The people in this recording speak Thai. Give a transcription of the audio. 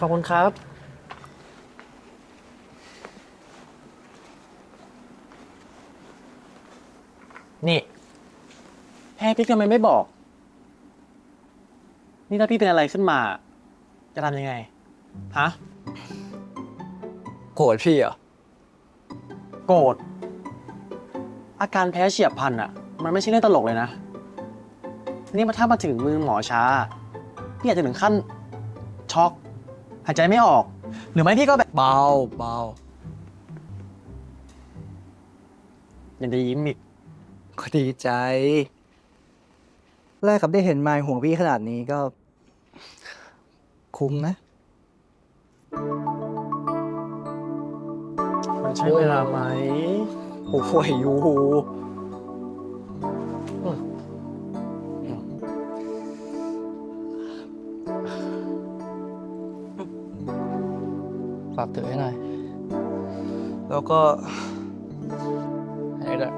ขอบคุณครับ นี่แพ้พี่ทำไมไม่บอก นี่ถ้าพี่เป็นอะไรขึ้นมา จะทำยังไง ฮะ โกรธพี่เหรอ โกรธ อาการแพ้เฉียบพลันอะมันไม่ใช่เรื่องตลกเลยนะ นี่มาถ้ามาถึงมือหมอช้า พี่อาจจะถึงขั้นช็อกหายใจไม่ออก หรือไม่พี่ก็แบบเบาเบายังจะยิ้มอีกก็ดีใจ แรกกับได้เห็นไมายห่วงพี่ขนาดนี้ก็ คุ้มนะ มันใช่เวลาไหม โอ้โหยู ฝากถือให้หน่อย แล้วก็ ให้ด้วย